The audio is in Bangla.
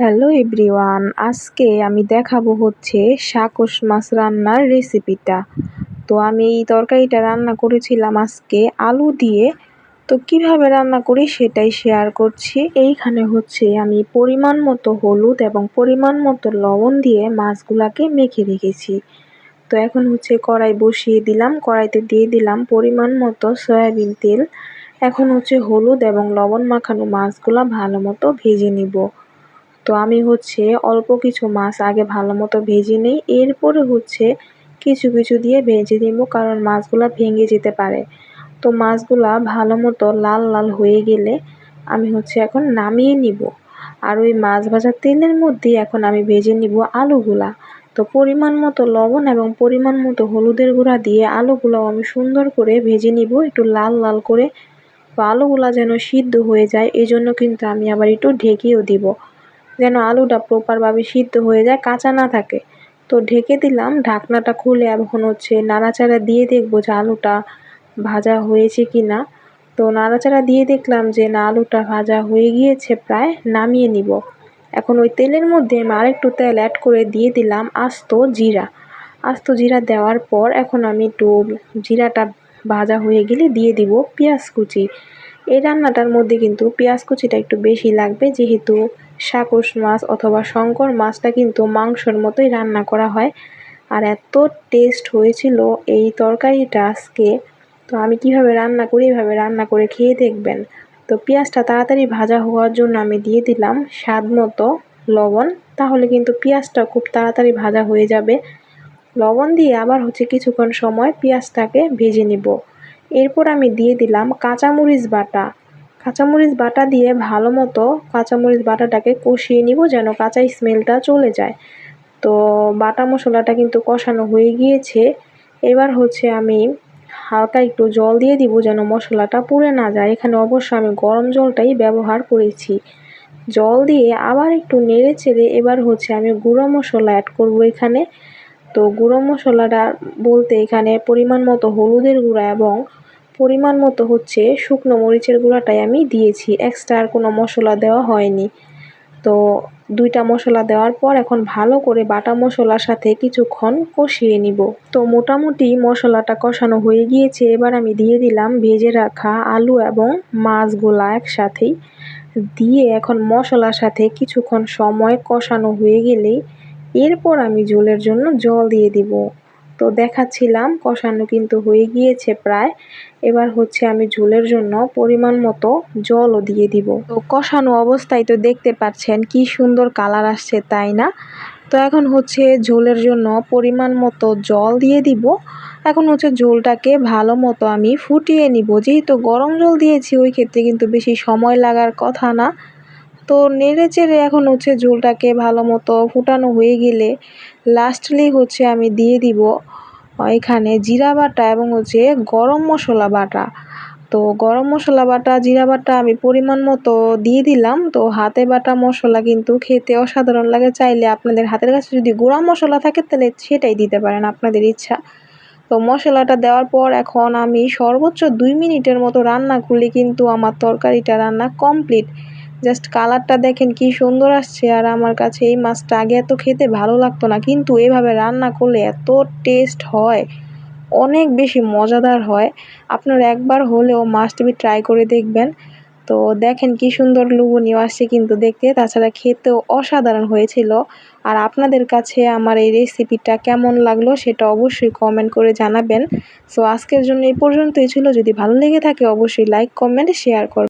হ্যালো এভরিওয়ান, আজকে আমি দেখাবো হচ্ছে শাকস মাছ রান্নার রেসিপিটা। তো আমি এই তরকারিটা রান্না করেছিলাম আজকে আলু দিয়ে। তো কীভাবে রান্না করি সেটাই শেয়ার করছি। এইখানে হচ্ছে আমি পরিমাণ মতো হলুদ এবং পরিমাণ মতো লবণ দিয়ে মাছগুলাকে মেখে রেখেছি। তো এখন হচ্ছে কড়াই বসিয়ে দিলাম, কড়াইতে দিয়ে দিলাম পরিমাণ মতো সয়াবিন তেল। এখন হচ্ছে হলুদ এবং লবণ মাখানো মাছগুলা ভালো মতো ভেজে নিব। তো আমি হচ্ছে অল্প কিছু মাছ আগে ভালো মতো ভেজে নিই। এরপরে হচ্ছে কিছু কিছু দিয়ে ভেজে নিব কারণ মাছগুলা ভেঙে যেতে পারে। তো মাছগুলা ভালো মতো লাল লাল হয়ে গেলে আমি হচ্ছে এখন নামিয়ে নিব। আর ওই মাছ ভাজার তেলের মধ্যে এখন আমি ভেজে নিব আলুগুলা। তো পরিমাণ মতো লবণ এবং পরিমাণ মতো হলুদের গুঁড়া দিয়ে আলুগুলো আমি সুন্দর করে ভেজে নিব একটু লাল লাল করে। তো আলুগুলা যেন সিদ্ধ হয়ে যায় এই জন্য কিন্তু আমি আবার একটু ঢেকেও দিব। যেন আলুটা প্রপারভাবে সিদ্ধ হয়ে যায়, কাঁচা না থাকে। তো ঢেকে দিলাম, ঢাকনাটা খুলে এখন হচ্ছে নাড়াচাড়া দিয়ে দেখব যে আলুটা ভাজা হয়েছে কি না তো নাড়াচাড়া দিয়ে দেখলাম যে না, আলুটা ভাজা হয়ে গিয়েছে প্রায়, নামিয়ে নিব। এখন ওই তেলের মধ্যে আমি আরেকটু তেল অ্যাড করে দিয়ে দিলাম আস্ত জিরা। আস্ত জিরা দেওয়ার পর এখন আমি একটু জিরাটা ভাজা হয়ে গেলে দিয়ে দিব পেঁয়াজ কুচি। এই রান্নাটার মধ্যে কিন্তু পেঁয়াজ কুচিটা একটু বেশি লাগবে, যেহেতু সাকস মাছ অথবা শঙ্কর মাছটা কিন্তু মাংসর মতোই রান্না করা হয়। আর এত টেস্ট হয়েছিল এই তরকারিটা আজকে। তো আমি কীভাবে রান্না করি, এভাবে রান্না করে খেয়ে দেখবেন। তো পেঁয়াজটা তাড়াতাড়ি ভাজা হওয়ার জন্য আমি দিয়ে দিলাম স্বাদ মতো লবণ। তাহলে কিন্তু পেঁয়াজটা খুব তাড়াতাড়ি ভাজা হয়ে যাবে। লবণ দিয়ে আবার হচ্ছে কিছুক্ষণ সময় পেঁয়াজটাকে ভেজে নিব। এরপর আমি দিয়ে দিলাম কাঁচামরিচ বাটা। কাঁচামরিচ বাটা দিয়ে ভালো মতো কাঁচামরিচ বাটাটাকে কষিয়ে নিব যেন কাঁচা স্মেলটা চলে যায়। তো বাটা মশলাটা কিন্তু কষানো হয়ে গিয়েছে। এবার হচ্ছে আমি হালকা একটু জল দিয়ে দিব যেন মশলাটা পুড়ে না যায়। এখানে অবশ্য আমি গরম জলটাই ব্যবহার করেছি। জল দিয়ে আবার একটু নেড়ে চেড়ে এবার হচ্ছে আমি গুঁড়ো মশলা অ্যাড করব এখানে। তো গুঁড়ো মশলাটা বলতে এখানে পরিমাণ মতো হলুদের গুঁড়া এবং পরিমাণ মতো হচ্ছে শুকনো মরিচের গুঁড়াটাই আমি দিয়েছি। এক্সট্রা আর কোনো মশলা দেওয়া হয়নি। তো দুইটা মশলা দেওয়ার পর এখন ভালো করে বাটা মশলার সাথে কিছুক্ষণ কষিয়ে নিব। তো মোটামুটি মশলাটা কষানো হয়ে গিয়েছে। এবার আমি দিয়ে দিলাম ভেজে রাখা আলু এবং মাছগুলা একসাথেই। দিয়ে এখন মশলার সাথে কিছুক্ষণ সময় কষানো হয়ে গেলেই এরপর আমি ঝোলের জন্য জল দিয়ে দিব। তো দেখাচ্ছিলাম, কষানো কিন্তু হয়ে গিয়েছে প্রায়। এবার হচ্ছে আমি ঝোলের জন্য পরিমাণ মতো জলও দিয়ে দিব। তো কষানো অবস্থায় তো দেখতে পাচ্ছেন কি সুন্দর কালার আসছে, তাই না? তো এখন হচ্ছে ঝোলের জন্য পরিমাণ মতো জল দিয়ে দিব। এখন হচ্ছে ঝোলটাকে ভালো মতো আমি ফুটিয়ে নিব। যেহেতু গরম জল দিয়েছি, ওই ক্ষেত্রে কিন্তু বেশি সময় লাগার কথা না। তো নেড়ে চেড়ে এখন হচ্ছে ঝোলটাকে ভালো মতো ফুটানো হয়ে গেলে লাস্টলি হচ্ছে আমি দিয়ে দিব এখানে জিরা বাটা এবং হচ্ছে গরম মশলা বাটা। তো গরম মশলা বাটা, জিরা বাটা আমি পরিমাণ মতো দিয়ে দিলাম। তো হাতে বাটা মশলা কিন্তু খেতে অসাধারণ লাগে। চাইলে আপনাদের হাতের কাছে যদি গুঁড়া মশলা থাকে তাহলে সেটাই দিতে পারেন আপনাদের ইচ্ছা। তো মশলাটা দেওয়ার পর এখন আমি সর্বোচ্চ দুই মিনিটের মতো রান্না করলে কিন্তু আমার তরকারিটা রান্না কমপ্লিট জাস্ট কালারটা দেখেন কি সুন্দর আসছে আর আমার কাছে এই মাছটা আগে এত খেতে ভালো লাগতো না, কিন্তু এভাবে রান্না করলে এত টেস্ট হয়, অনেক বেশি মজাদার হয়। আপনারা একবার হলেও মাস্ট বি ট্রাই করে দেখবেন। তো দেখেন কি সুন্দর লুবনীয় আসছে কিন্তু দেখতে, তাছাড়া খেতেও অসাধারণ হয়েছিল। আর আপনাদের কাছে আমার এই রেসিপিটা কেমন লাগল সেটা অবশ্যই কমেন্ট করে জানাবেন। সো আজকের জন্য এই পর্যন্তই ছিল। যদি ভালো লেগে থাকে, অবশ্যই লাইক কমেন্ট শেয়ার করবেন।